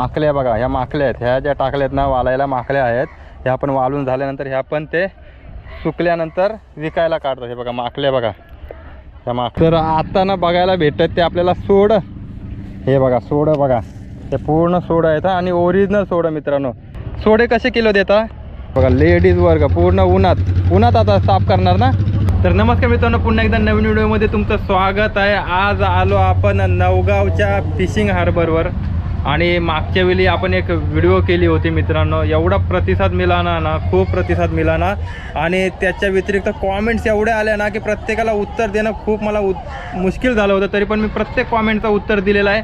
माकल्या बघा ह्या माकल्या आहेत. ह्या ज्या टाकल्या आहेत ना वालायला माकल्या आहेत. ह्या पण वाळून झाल्यानंतर ह्या पण ते सुकल्यानंतर विकायला काढतात. हे बघा माकल्या बघा. ह्या माक तर आता ना बघायला भेटत ते आपल्याला सोड. हे बघा सोड बघा. ते पूर्ण सोड आहेत आणि ओरिजिनल सोड मित्रांनो. सोडे कसे किलो देता? बघा लेडीज वर्ग पूर्ण उन्हात. उन्हात आता साफ करणार ना? तर नमस्कार मित्रांनो पुन्हा एकदा नवीन व्हिडिओमध्ये तुमचं स्वागत आहे. आज आलो आपण नवगावच्या फिशिंग हार्बरवर आणि मागच्या वेळी आपण एक व्हिडिओ केली होती मित्रांनो. एवढा प्रतिसाद मिळाला ना खूप प्रतिसाद मिळाला आणि त्याच्या व्यतिरिक्त कॉमेंट्स एवढ्या आल्या ना की प्रत्येकाला उत्तर देणं खूप मला उत मुश्किल झालं होतं. तरी पण मी प्रत्येक कॉमेंटचं उत्तर दिलेलं आहे.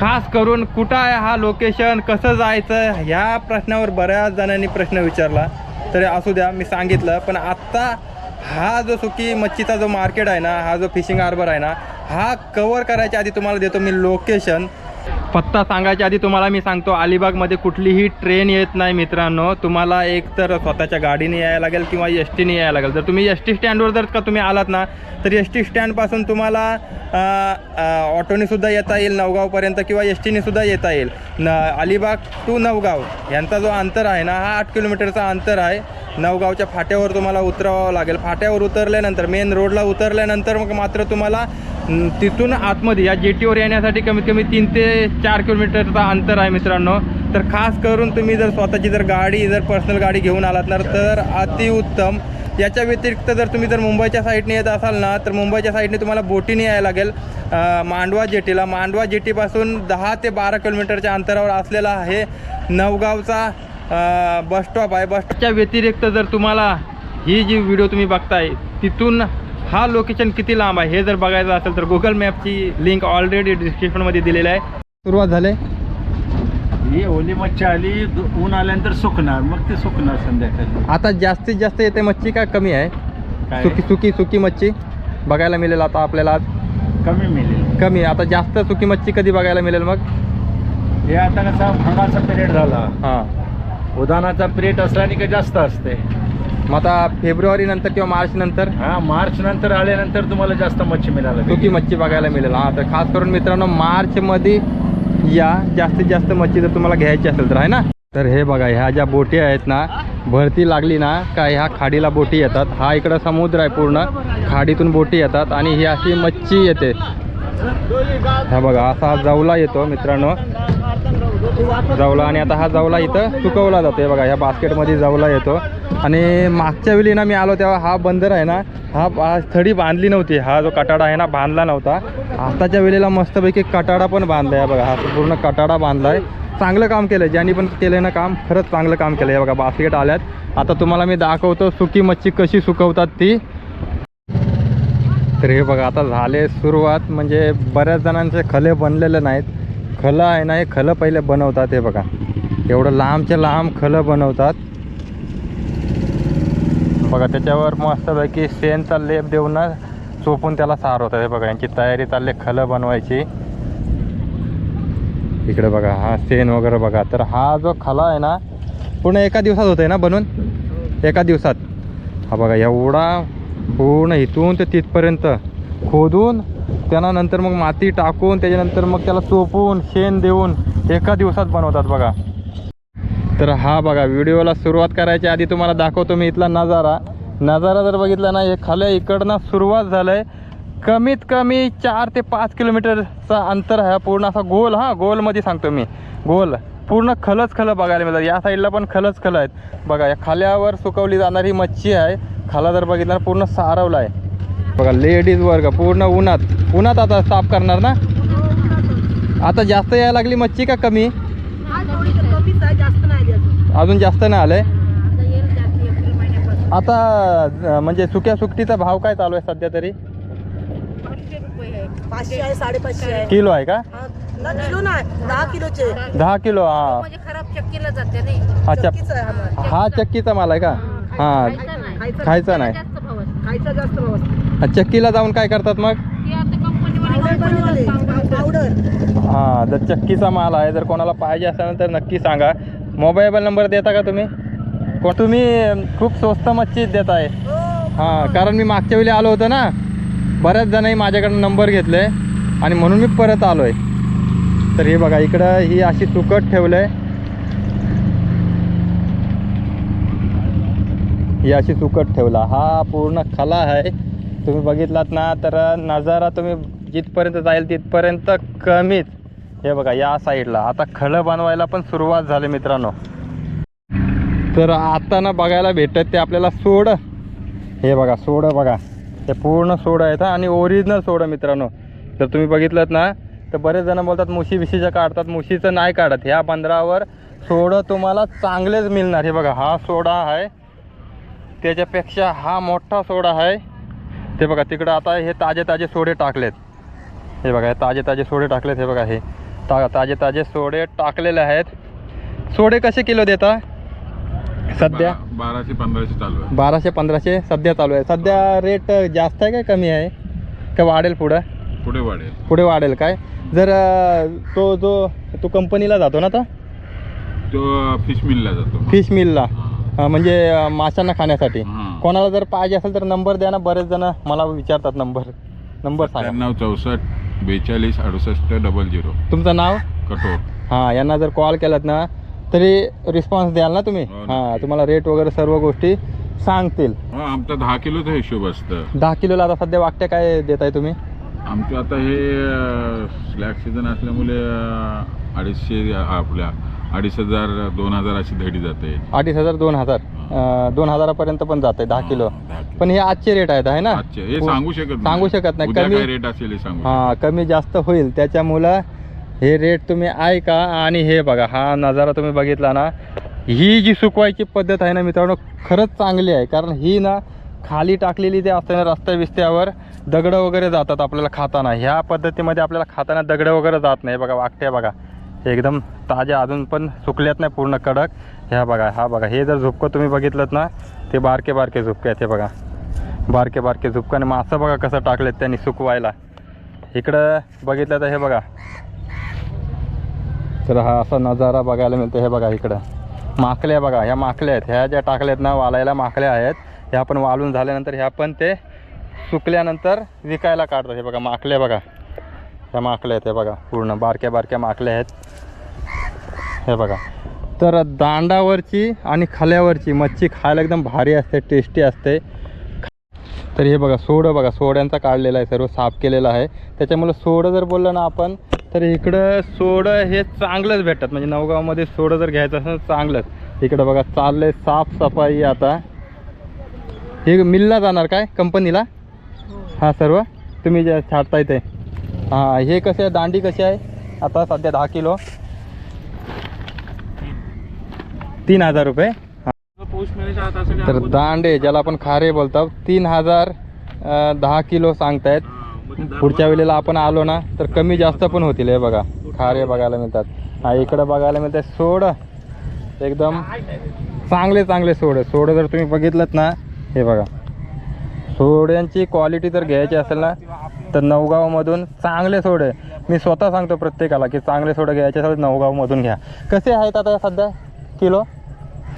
खास करून कुठं आहे हा लोकेशन कसं जायचं ह्या प्रश्नावर बऱ्याच जणांनी प्रश्न विचारला. तरी असू द्या मी सांगितलं. पण आत्ता हा जो सुकी मच्छीचा जो मार्केट आहे ना हा जो फिशिंग हार्बर आहे ना हा कवर करायच्या आधी तुम्हाला देतो मी लोकेशन पत्ता सांगायच्या आधी तुम्हाला मी सांगतो अलिबागमध्ये कुठलीही ट्रेन येत नाही मित्रांनो. तुम्हाला एक तर स्वतःच्या गाडीने यायला लागेल किंवा एस टीने यायला लागेल. जर तुम्ही एस टी स्टँडवर जर का तुम्ही आलात ना तर एस टी स्टँडपासून तुम्हाला ऑटोनेसुद्धा येता येईल नवगावपर्यंत किंवा एस टीनेसुद्धा येता येईल. न अलिबाग टू नवगाव यांचा जो अंतर आहे ना हा आठ किलोमीटरचा अंतर आहे. नवगावच्या फाट्यावर तुम्हाला उतरावं लागेल. फाट्यावर उतरल्यानंतर मेन रोडला उतरल्यानंतर मग मात्र तुम्हाला तिथून आतमध्ये या जेटीवर येण्यासाठी कमीत कमी तीन ते चार किलोमीटरचा अंतर आहे मित्रांनो. तर खास करून तुम्ही जर स्वतःची जर गाडी जर पर्सनल गाडी घेऊन आलात ना तर अतिउत्तम याच्या व्यतिरिक्त जर तुम्ही जर मुंबईच्या साईडने येत असाल ना तर मुंबईच्या साईडने तुम्हाला बोटीने यायला लागेल. मांडवा जेटीला. मांडवा जेटीपासून दहा ते बारा किलोमीटरच्या अंतरावर असलेला आहे नवगावचा बस स्टॉप आहे. बस स्टॉपच्या व्यतिरिक्त जर तुम्हाला ही जी व्हिडिओ तुम्ही बघताय तिथून हा लोकेशन किती लांब आहे? हे जर बघायचं असेल तर गुगल मॅपची लिंक ऑलरेडी डिस्क्रिप्शनमध्ये दिलेली आहे. सुरुवात झाली. ही ओली मच्छी आली दु- ऊन आल्यानंतर सुकणार. मग ते सुकणार संध्याकाळी. आता जास्तीत जास्त येते मच्छी का कमी आहे? काय? सुकी सुकी सुकी मच्छी बघायला मिळेल आता आपल्याला आज. कमी मिळेल. कमी. आता जास्त सुकी मच्छी कधी बघायला मिळेल मग? हे आता कसा फणाचा पिरियड झाला. हां. उदानाचा पिरियड असला आणि काही जास्त असते. मग आता फेब्रुवारी नंतर किंवा मार्च नंतर हा मार्च नंतर आल्यानंतर तुम्हाला जास्त मच्छी मिळाली सुकी मच्छी बघायला मिळेल. हां तर खास करून मित्रांनो मार्चमध्ये या जास्तीत जास्त मच्छी जर तुम्हाला घ्यायची असेल तर आहे ना? तर हे बघा ह्या ज्या बोटी आहेत ना भरती लागली ना का ह्या खाडीला बोटी येतात. हा इकडं समुद्र आहे पूर्ण. खाडीतून बोटी येतात आणि ही अशी मच्छी येते. ह्या बघा असा जवला येतो मित्रांनो. जवला आणि आता हा जवला इथं सुकवला जातो आहे बघा ह्या बास्केटमध्ये जवला येतो. आणि मागच्या वेळी ना मी आलो तेव्हा हा बंदर आहे ना हा हा थडी बांधली नव्हती. हा जो कटाडा आहे ना बांधला नव्हता. आताच्या वेळेला मस्तपैकी कटाडा पण बांधला आहे बघा हा पूर्ण कटाडा बांधला आहे चांगलं काम केलं आहे ज्यांनी पण केलं ना काम खरंच चांगलं काम केलं आहे बघा बास्केट आल्यात. आता तुम्हाला मी दाखवतो सुकी मच्छी कशी सुकवतात ती. तर हे बघा आता झाले सुरुवात. म्हणजे बऱ्याच जणांचे खले बनलेले नाहीत. खलं आहे ना हे खलं पहिले बनवतात हे बघा. एवढं लांबचे लांब खलं बनवतात. बघा त्याच्यावर मस्तपैकी शेणचा लेप देऊन ना चोपून त्याला सारवतात. हे बघा यांची तयारी चालली खलं बनवायची. इकडे बघा हा शेण वगैरे बघा. तर हा जो खला आहे ना पूर्ण एका दिवसात होतं आहे ना बनवून एका दिवसात. हा बघा एवढा पूर्ण इथून ते तिथपर्यंत खोदून त्यांना नंतर मग माती टाकून त्याच्यानंतर मग त्याला चोपून शेण देऊन एका दिवसात बनवतात बघा. तर हा बघा व्हिडिओला सुरुवात करायच्या आधी तुम्हाला दाखवतो मी इथला नजारा. नजारा जर बघितला ना हे खाल्या इकडनं सुरुवात झालं आहे कमीत कमी चार ते पाच किलोमीटरचा अंतर आहे. पूर्ण असा गोल हा गोलमध्ये सांगतो मी. गोल. पूर्ण खलच खलं बघायला मिळतात. या साईडला पण खलच खलं आहेत. बघा या खाल्यावर सुकवली जाणारी मच्छी आहे. खाला जर बघितला पूर्ण सारवला आहे. बघा लेडीज वर्ग पूर्ण उन्हात. उन्हात आता साफ करणार ना? आता जास्त यायला लागली मच्छी का कमी? थोडी कमीच आहे जास्त नाही आली अजून जास्त नाही आलंय. आता म्हणजे सुक्या सुकटीचा भाव काय चालू आहे सध्या तरी? किलो आहे का? ना किलो नाही दहा किलोचे. दहा किलो हा. म्हणजे खराब चक्कीला जाते नाही. अच्छा चक्कीचं आहे आम्हाला. हा चक्कीचा माल आहे का? हा. खायचं खायचा नाही. हा, चक्कीला जाऊन काय करतात मग? हा जर चक्कीचा माल आहे जर कोणाला पाहिजे असेल तर नक्की सांगा. मोबाईल नंबर देता का तुम्ही? कोण तुम्ही खूप स्वस्त मच्छी देत आहे हो हां कारण मी मागच्या वेळी आलो होतो ना. बऱ्याच जणांनी माझ्याकडून नंबर घेतले. आणि म्हणून मी परत आलो आहे तर हे बघा इकडं ही अशी सुकट ठेवलंय. ही अशी सुकट ठेवला. हा पूर्ण खला आहे. तुम्ही बघितलात ना तर नजारा तुम्ही जिथपर्यंत जाईल तिथपर्यंत कमीच. हे बघा या साईडला. आता खळं बनवायला पण सुरुवात झाली मित्रांनो. तर आता ना बघायला भेटत ते आपल्याला सोड. हे बघा सोड बघा. ते पूर्ण सोड आहेत आणि ओरिजिनल सोड मित्रांनो. जर तुम्ही बघितलं ना तर बरेच जण बोलतात मुशी बिशीचं काढतात मुशीचं नाही काढत. ह्या बंदरावर सोडं तुम्हाला चांगलेच मिळणार. हे बघा हा सोडा आहे. त्याच्यापेक्षा हा मोठा सोडा आहे. ते बघा तिकडं आता हे ताजे ताजे सोडे टाकलेत. हे बघा हे ताजे ताजे सोडे टाकलेत हे बघा हे. ता ताजे ताजे सोडे टाकलेले आहेत. सोडे कसे किलो देता? सध्या? बारा- बाराशे पंधराशे चालू आहे. बाराशे पंधराशे सध्या चालू आहे. सध्या रेट जास्त आहे काय कमी आहे? का वाढेल पुढं? पुढे वाढेल. पुढे वाढेल काय? जर तो जो तो कंपनीला जातो ना आता तो फिश मिलला जातो. फिश मिलला. म्हणजे माशांना खाण्यासाठी. कोणाला जर पाहिजे असेल तर नंबर द्या ना बरेच जण मला विचारतात नंबर. नंबर सांगा. त्र्याण्णव चौसष्ट बेचाळीस अडुसष्ट डबल झिरो. तुमचं नाव? कठोर. हां यांना जर कॉल केलात ना तरी रिस्पॉन्स द्याल ना तुम्ही? हो. हां तुम्हाला रेट वगैरे सर्व गोष्टी सांगतील. हो आमचा दहा किलोचा हिशोब असतं. दहा किलोला आता सध्या वाकट्या काय देताय तुम्ही? आमचं आता हे स्लॅग सीझन असल्यामुळे अं, अडीचशे आपल्या अडीच हजार दोन हजार अशी धडी जाते. अडीच हजार दोन हजार. दोन हजारापर्यंत पण जाते दहा किलो. पण हे आजचे रेट आहेत आहे ना? आजचे. हे सांगू शकत सांगू शकत नाही. कमी रेट असेल हे हां कमी जास्त होईल. त्याच्यामुळं हे रेट तुम्ही ऐका आणि हे बघा हा नजारा तुम्ही बघितला ना ही जी सुकवायची पद्धत आहे ना मित्रांनो खरंच चांगली आहे. कारण ही ना खाली टाकलेली ते असते ना रस्त्या बिस्त्यावर दगडं वगैरे जातात आपल्याला खाताना. ह्या पद्धतीमध्ये आपल्याला खाताना दगडं वगैरे जात नाही. बघा वाकट्या बघा. एकदम ताज्या अजून पण सुकल्यात नाही पूर्ण कडक. ह्या बघा हा बघा हे जर झुपकं तुम्ही बघितलं ना ते बारके बारके झुपके आहेत हे बघा. बारके बारके झुपकं आणि मासं बघा कसं टाकलेत त्यांनी सुकवायला. इकडं बघितलं तर हे बघा. तर हा असा नजारा बघायला मिळतो हे बघा इकडं. माकल्या बघा ह्या माकल्या आहेत. ह्या ज्या टाकल्यात ना वालायला माकल्या आहेत. ह्या पण वाळून झाल्यानंतर ह्या पण ते सुकल्यानंतर विकायला काढतात हे बघा माकल्या बघा. ह्या माकल्या आहेत हे बघा पूर्ण बारक्या बारक्या माकल्या आहेत. हे बघा. तर दांडावरची आणि खाल्यावरची मच्छी खायला एकदम भारी असते टेस्टी असते. तर हे बघा सोडं बघा सोड्यांचा काढलेला आहे सर्व साफ केलेलं आहे. त्याच्यामुळे सोडं जर बोललं ना आपण तर इकडं सोडं हे चांगलंच भेटतात. म्हणजे नवगावमध्ये सोडं जर घ्यायचं असेल चांगलंच. इकडं बघा चाललंय साफसफाई आता. हे मिलला जाणार काय कंपनीला? हां सर्व? तुम्ही जे छाटताय ते. हां हे कसे आहे? दांडी कशी आहे? आता सध्या दहा किलो. तीन हजार रुपये. तर दांडे ज्याला आपण खारे बोलतो तीन हजार दहा किलो सांगतायत. पुढच्या वेळेला आपण आलो ना तर कमी जास्त पण होतील हे बघा. खारे बघायला मिळतात. हा इकडं बघायला मिळतात सोड. एकदम चांगले चांगले सोड. सोड जर तुम्ही बघितलं ना हे बघा. सोड्यांची क्वालिटी जर घ्यायची असेल ना तर नवगावमधून चांगले सोडे. मी स्वतः सांगतो प्रत्येकाला की चांगले सोडे घ्यायचे असेल नवगावमधून घ्या. कसे आहेत आता सध्या किलो?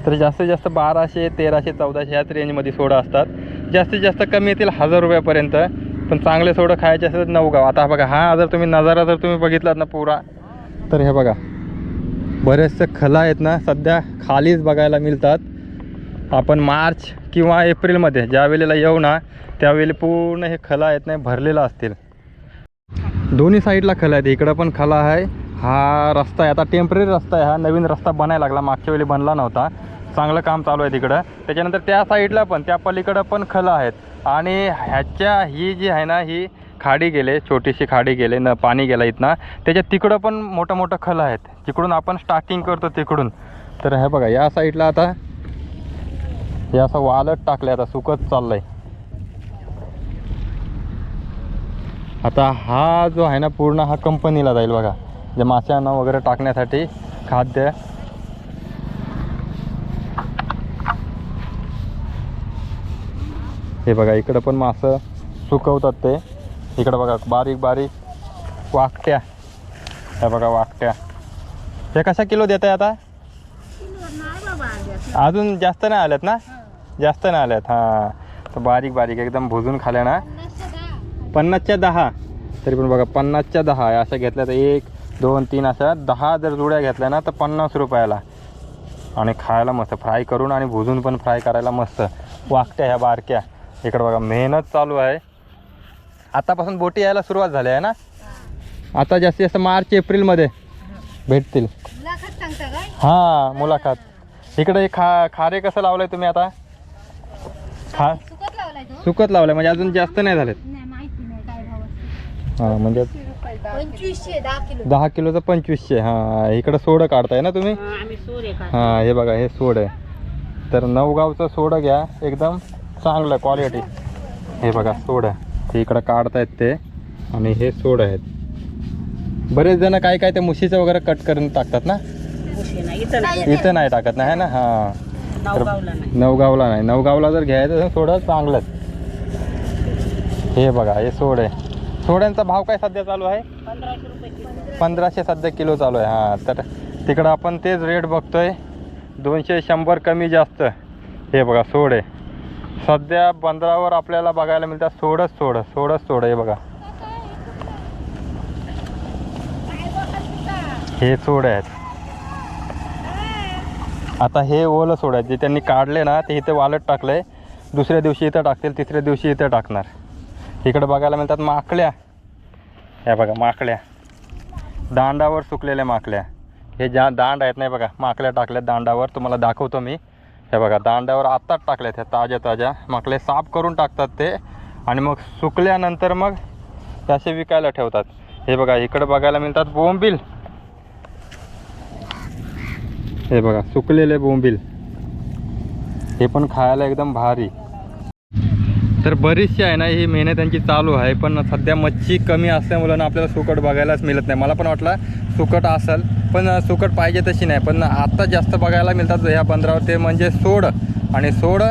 तर जास्तीत जास्त बाराशे तेराशे चौदाशे ह्याच रेंजमध्ये सोडं असतात. जास्तीत जास्त कमी येतील हजार रुपयापर्यंत पण चांगले सोडं खायचे असेल तर नवगाव. आता बघा हा जर तुम्ही नजारा जर तुम्ही बघितलात ना पुरा तर हे बघा. बरेचसे खला आहेत ना सध्या खालीच बघायला मिळतात. आपण मार्च किंवा एप्रिलमध्ये ज्या वेळेला येऊ ना त्यावेळेला पूर्ण हे खला आहेत नाही भरलेलं असतील. दोन्ही साईडला खला आहेत. इकडं पण खला आहे. हा रस्ता आहे. आता टेंपररी रस्ता आहे. हा नवीन रस्ता बनायला लागला. मागच्या वेळी बनला नव्हता. चांगलं काम चालू आहे तिकडं. त्याच्यानंतर त्या साईडला पण त्या पलीकडं पण खलं आहेत. आणि ह्याच्या ही जी आहे ना ही खाडी गेले छोटीशी खाडी गेले न पाणी गेलं इथनं. त्याच्या तिकडं पण मोठं मोठं खलं आहेत. जिकडून आपण स्टार्टिंग करतो तिकडून. तर हे बघा या साईडला आता हे असं वालट टाकलं आता सुकत चाललंय. आता हा जो आहे ना पूर्ण हा कंपनीला जाईल बघा. जे माशांना वगैरे टाकण्यासाठी खाद्य. हे बघा इकडं पण मासं सुकवतात ते. इकडं बघा बारीक बारीक वाकट्या. हे बघा वाकट्या. हे कशा किलो देत आहे आता अजून जास्त नाही आल्यात ना? जास्त नाही आल्यात हां. तर बारीक बारीक एकदम भुजून खाल्या ना. पन्नासच्या दहा. तरी पण बघा पन्नासच्या दहा. आहे अशा घेतल्या तर एक दोन तीन अशा दहा जर जुड्या घेतल्या ना तर पन्नास रुपयाला. आणि खायला मस्त. फ्राय करून आणि भुजून पण फ्राय करायला मस्त. वाकट्या ह्या बारक्या. इकडं बघा मेहनत चालू आहे. आतापासून बोटी यायला सुरुवात झाली आहे ना? आता जास्तीत जास्त मार्च एप्रिलमध्ये भेटतील. हां मुलाखत. इकडे खा खारे कसं लावलंय तुम्ही आता? खा सुकत लावलाय तो. सुकत लावलंय म्हणजे अजून जास्त नाही झालेत. नाही माहिती नाही काय भाव हां म्हणजे पंचवीसशे दहा किलो. दहा किलोचं पंचवीसशे. हां इकडं सोडं काढताय ना तुम्ही? आम्ही सोरे का हां हे बघा हे सोड आहे. तर नवगावचं सोडं घ्या एकदम चांगलं क्वालिटी हे बघा सोड. आहे हे इकडं काढतायत ते आणि हे सोड आहेत. बरेच जण काय काय ते मुशीचं वगैरे कट करून टाकतात ना? इथं नाही टाकत ना है ना? हां. नवगावला नाही. नवगावला जर घ्यायचं तर सोडं चांगलंच. हे बघा हे सोड आहे. सोड्यांचा भाव काय सध्या चालू आहे? पंधराशे सध्या किलो चालू आहे. हां तर तिकडं आपण तेच रेट बघतोय. दोनशे शंभर कमी जास्त. हे बघा सोड आहे. सध्या बंदरावर आपल्याला बघायला मिळतात सोडच सोड सोडच सोड हे बघा. हे सोड आहेत. आता हे ओलं सोडायचे जे त्यांनी काढले ना ते इथे वालट टाकलंय. दुसऱ्या दिवशी इथं टाकतील तिसऱ्या दिवशी इथं टाकणार. इकडं बघायला मिळतात माकड्या. ह्या बघा माकड्या. दांडावर सुकलेल्या माकड्या. हे ज्या दांड आहेत नाही बघा माकल्या टाकल्यात दांडावर. तुम्हाला दाखवतो मी. हे बघा दांडावर आत्ताच टाकल्यात ह्या ताज्या ताज्या. माकले साफ करून टाकतात ते. आणि मग सुकल्यानंतर मग ते असे विकायला ठेवतात. हे बघा इकडं बघायला मिळतात बोंबील. हे बघा सुकलेले बोंबील. हे पण खायला एकदम भारी. तर बरीचशी आहे ना ही मेहनत त्यांची चालू आहे पण सध्या मच्छी कमी असल्यामुळं ना आपल्याला सुकट बघायलाच मिळत नाही. मला पण वाटलं सुकट असेल पण सुकट पाहिजे तशी नाही. पण आत्ता जास्त बघायला मिळतात ह्या बंदरावर. ते म्हणजे सोड आणि सोड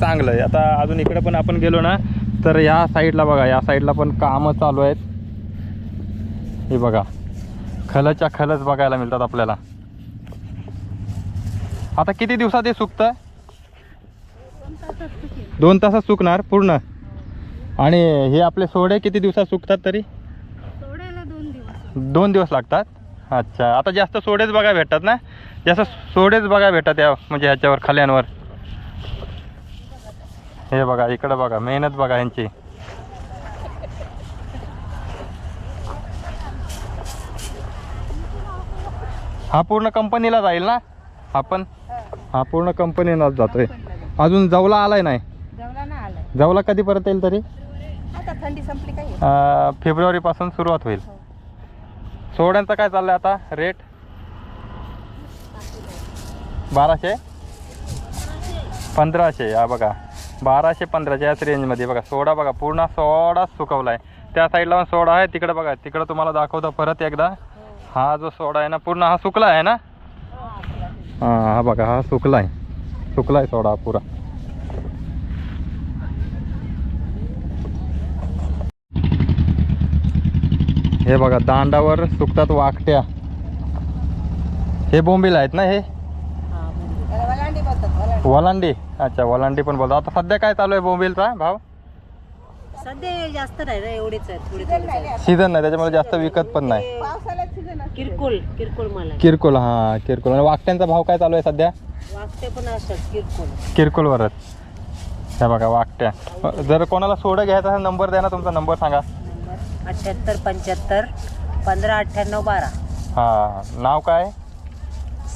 चांगलं आहे आता अजून इकडे पण आपण गेलो ना तर या साईडला बघा या साईडला पण कामं चालू आहेत. हे बघा खलच्या खलच बघायला मिळतात आपल्याला. आता किती दिवसात हे सुकतं दोन तासात सुकणार पूर्ण? आणि हे आपले सोडे किती दिवसात सुकतात तरी? सोडायला दोन दिवस. दोन दिवस लागतात? अच्छा आता जास्त सोडेच बघा भेटतात ना? जास्त सोडेच बघा भेटतात या म्हणजे ह्याच्यावर खाल्यांवर. हे बघा इकडं बघा मेहनत बघा यांची हा पूर्ण कंपनीला जाईल ना? आपण हा पूर्ण कंपनीलाच जातोय. अजून जवला आलाय नाही? जेवला ना आलाय. जवला कधी परत येईल तरी? थंडी संपली काय अं, फेब्रुवारीपासून सुरुवात होईल. सोड्यांचं काय चाललंय आता? रेट? बाराशे? पंधराशे हा बघा. बाराशे पंधराशे याच रेंजमध्ये बघा. सोडा बघा पूर्ण सोडाच सुकवला आहे त्या साईडला पण सोडा आहे तिकडं बघा. तिकडं तुम्हाला दाखवतो परत एकदा. हा जो सोडा आहे ना पूर्ण हा सुकला आहे ना? हां हा बघा हा सुकला आहे. सुकला आहे सोडा पुरा. हे बघा दांडावर सुकतात वाकट्या. हे बोंबील आहेत ना हे? वलांडी. अच्छा वलांडी पण बोलतात. आता सध्या काय चालू आहे बोंबीलचा भाव? सध्या जास्त नाही रे एवढीच आहे थोडी थोडी सीझन नाही त्याच्यामुळे जास्त विकत पण नाही. किरकोळ किरकोळ मला किरकोळ हां किरकोळ. आणि वाकट्यांचा भाव काय चालू आहे सध्या? वागते पण असतात किरकोळ. किरकोळवरच हे बघा वाकट्या. जर कोणाला सोडं घ्यायचा असेल नंबर द्या ना तुमचा नंबर सांगा. अठ्याहत्तर पंच्याहत्तर पंधरा अठ्ठ्याण्णव बारा. हां नाव काय?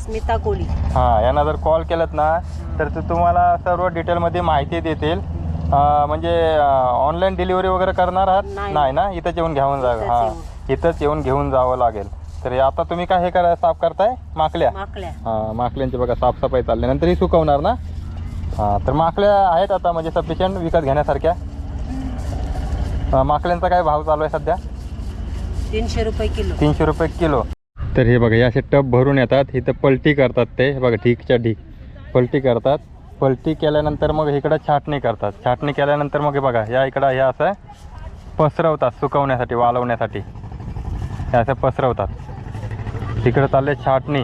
स्मिता कोळी हां यांना जर कॉल केलात ना तर ते तुम्हाला सर्व डिटेलमध्ये माहिती देतील. अं, म्हणजे ऑनलाईन डिलिव्हरी वगैरे करणार आहात? नाही. नाही ना? इथंच येऊन घेऊन इथंच हां. येऊन. इथंच येऊन घेऊन जावं लागेल. तर हे आता तुम्ही काय हे करा साफ करताय? माकल्या? माकल्या. हां माकल्यांची बघा साफसफाई चालली. नंतर ही सुकवणार ना? हां तर माकल्या आहेत आता म्हणजे सफिशियंट विकत घेण्यासारख्या. अं, माकल्यांचा काय भाव चालू आहे सध्या? तीनशे रुपये किलो. तीनशे रुपये किलो. तर हे बघा हे असे टब भरून येतात. इथं पलटी करतात ते. हे बघा ढीकच्या ढीक. पलटी करतात. पलटी केल्यानंतर मग इकडं छाटणी करतात. छाटणी केल्यानंतर मग हे बघा या इकडं हे असं पसरवतात सुकवण्यासाठी वाळवण्यासाठी. हे असं पसरवतात. तिकडं चालले छाटणी.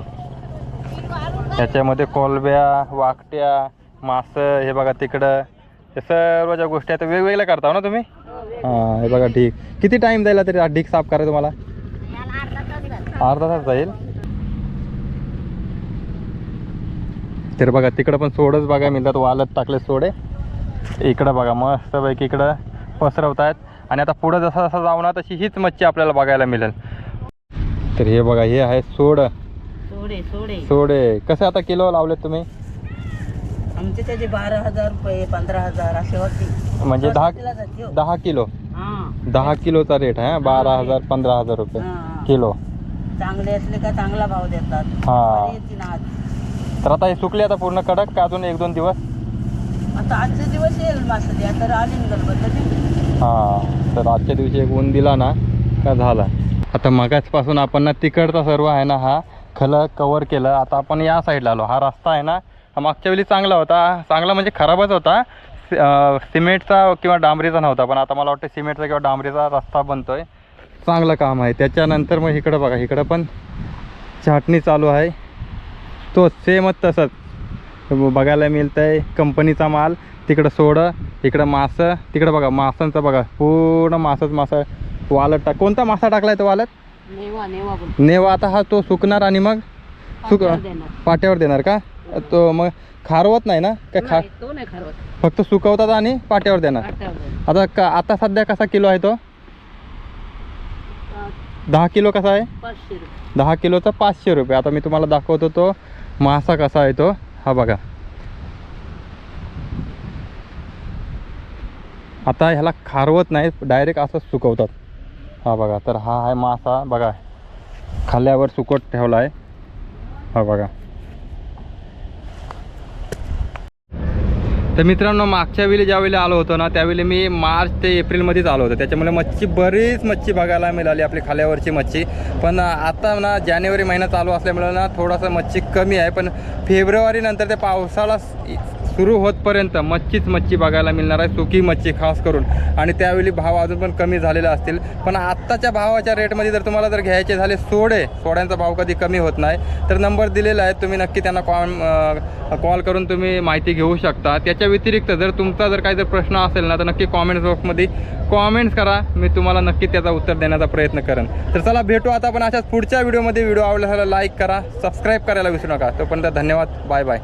याच्यामध्ये कोलब्या वाकट्या मासं हे बघा तिकडं. हे सर्व ज्या गोष्टी आहेत वेगवेगळ्या करता हो ना तुम्ही? हां हे बघा ढीक किती टाईम द्यायला तरी ढीक साफ करा तुम्हाला? अर्धा तास जाईल? तर बघा तिकडं पण सोडच बघा मिळतात वालत टाकले सोडे. इकडं बघा मस्तपैकी इकडं पसरवत आहेत आणि आता पुढं जसं जसं जाऊ ना तशी हीच मच्छी आपल्याला बघायला मिळेल. तर हे बघा हे आहे सोड. सोडे सोडे. सोडे. कसे आता किलो लावलेत तुम्ही? आमचे त्याचे बारा हजार रुपये पंधरा हजार असे होते. म्हणजे दहा हो. दहा किलो? दहा किलोचा रेट आहे बारा हजार पंधरा हजार रुपये. किलो. चांगले असले का चांगला भाव देतात. हा. तर आता हे सुकले आता पूर्ण कडक का अजून एक दोन दिवस? आता आजचे दिवस येईल मासली आता आली ना गणपती. हां तर आजच्या दिवशी एक ऊन दिला ना का झाला? आता मगाचपासून आपण ना तिकडचा सर्व आहे ना हा खलं कवर केलं. आता आपण या साईडला आलो. हा रस्ता आहे ना हा मागच्या वेळी चांगला होता. चांगला म्हणजे खराबच होता. सि- अं, सिमेंटचा किंवा डांबरीचा नव्हता पण आता मला वाटतं सिमेंटचा किंवा डांबरीचा रस्ता बनतोय. चांगलं काम आहे. त्याच्यानंतर मग इकडं बघा इकडं पण छाटणी चालू आहे. तो सेमच तसंच. बघायला मिळतं आहे कंपनीचा माल. तिकडं सोडं इकडं मासं. तिकडं बघा मासांचं बघा. पूर्ण मासंच मासं. वालत टाक कोणता मासा टाकलाय तो वालत नेवा नेवा बोल. नेवा. आता हा तो सुकणार आणि मग? सुक पाट्यावर देणार. का? तो मग खारवत नाही ना? का खा नाही, तो नाही खरवत. फक्त सुकवतात आणि पाट्यावर देणार. आता का आता सध्या कसा किलो आहे तो? दहा किलो कसा आहे? दहा किलोचा पाचशे रुपये. आता मी तुम्हाला दाखवतो तो. मासा कसा आहे तो? हा बघा. आता ह्याला खारवत नाही डायरेक्ट असं सुकवतात. हा बघा तर हा आहे मासा. बघा खाल्ल्यावर सुकट ठेवला आहे हा बघा. तर मित्रांनो मागच्या वेळी ज्यावेळी आलो होतो ना त्यावेळी मी मार्च ते एप्रिलमध्येच आलो होतो. त्याच्यामुळे मच्छी बरीच मच्छी बघायला मिळाली आपली खाल्यावरची मच्छी. पण आता ना जानेवारी महिना चालू असल्यामुळे ना थोडासा मच्छी कमी आहे. पण फेब्रुवारीनंतर ते पावसाळा सुरू होतपर्यंत मच्छीच मच्छी बघायला मिळणार आहे सुकी मच्छी खास करून. आणि त्यावेळी भाव अजून पण कमी झालेला असतील. पण आत्ताच्या भावाच्या रेटमध्ये जर तुम्हाला जर घ्यायचे झाले सोडे सोड्यांचा भाव कधी कमी होत नाही. तर नंबर दिलेला आहे तुम्ही नक्की त्यांना कॉल कॉल करून तुम्ही माहिती घेऊ शकता. त्याच्या व्यतिरिक्त जर तुमचा जर काही जर प्रश्न असेल ना तर नक्की कॉमेंट्स बॉक्समध्ये कॉमेंट्स करा. मी तुम्हाला नक्की त्याचा उत्तर देण्याचा प्रयत्न करेन. तर चला भेटू आता आपण अशाच पुढच्या व्हिडिओमध्ये व्हिडिओ आवडला लाईक करा सबस्क्राईब करायला विसरू नका. तोपर्यंत धन्यवाद. Bye bye